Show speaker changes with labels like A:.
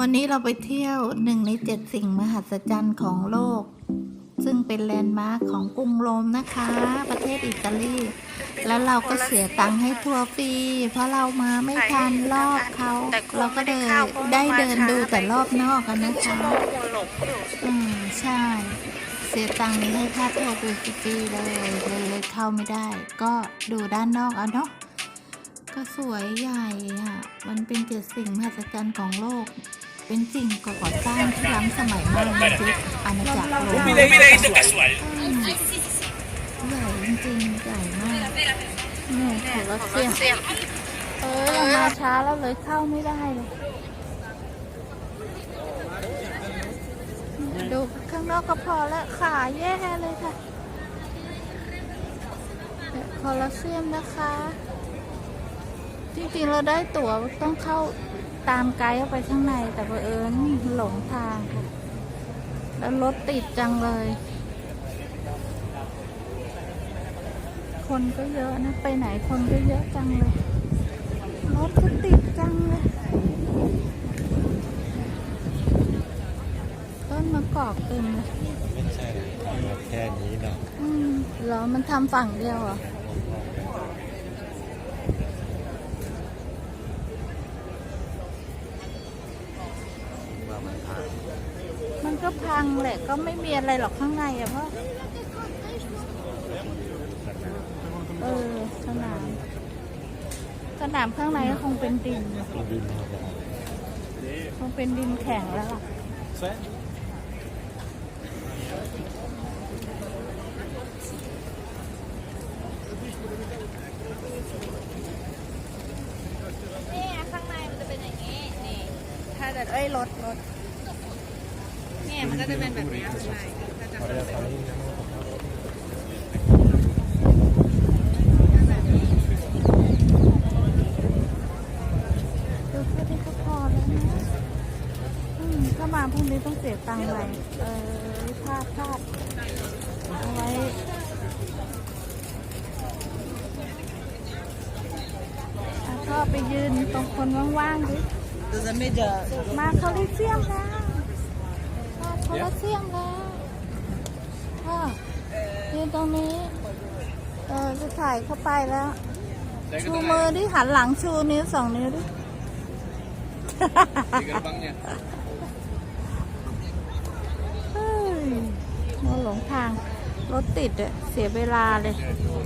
A: วันนี้เราไปเที่ยวหนึ่งในเจ็ดสิ่งมหัศจรรย์ของโลก ซึ่งเป็นแลนด์มาร์คของกรุงโรมนะคะ ประเทศอิตาลี แล้วเราก็เสียตังค์ให้ทัวร์ฟรี เพราะเรามาไม่ทันรอบเขาเราก็เดิน
B: ได้เดิ
A: นดูแต่รอบนอกกันนะคะ
B: อื
A: มใช่ เสียตังค์ให้ค่าทัวร์ฟรีเลยเลยเลยเข้าไม่ได้ ก็ดูด้านนอกเอาเนาะก็สวยใหญ่อะมันเป็นเจ็ดสิ่งมหัศจรรย์ของโลก เป็นสิ่งก่อสร้างที่ล้ำสมัยมากในยุคอาณาจักรโรมันใหญ่จริงใหญ่มากเนี่ยโคอส
B: ของ
A: เซียม
B: เสียม
A: เออมาช้าแล้วเลยเข้าไม่ได้เลยดูข้างนอกก็พอแล้วขาแย่เลยค่ะโคลอสเซียมนะคะ จริงๆ เราได้ตั๋วต้องเข้า ตามไกด์เข้าไปข้างในแต่บังเอิญหลงทางค่ะแล้วรถติดจังเลย คนก็เยอะนะ ไปไหนคนก็เยอะจังเลย รถก็ติดจังเลย ต้นมะกอกเต็มเลย
C: ไม่ใช่ทำมาแค่นี้เนาะ
A: อืมเหรอมันทำฝั่งเดียวเหรอ
C: มัน
A: ก็พังแหละก็ไม่มีอะไรหรอกข้างในอะเพราะเออสนามสนามข้างในก็คงเป็นดิน คงเป็นดินแข็งแล้วล่ะ
B: นี่ข้างในมันจะเป็นอย่างนี้ นี่ ถ้าเกิดเอ้ยรถรถ มันก็จะเป็นแบบนี้ข้างในก็จะเป็น
A: แค่นี้ก็พอแล้วนะอืมถ้ามาพรุ่งนี้ต้องเสียตังค์ไปเออพลาดพลาดเอาไว้อะก็ไปยืนตรงคนว่างๆดิมาโคลิเซียมแล้ว มาโคลิเซียมแล้วก็ยืนตรงนี้ เออจะถ่ายเข้าไปแล้ว ชูมือดิหันหลังชูนิ้วสองนิ้วดิ เฮ้ยมาหลงทาง รถติดอะเสียเวลาเลย
C: ดูแล้ว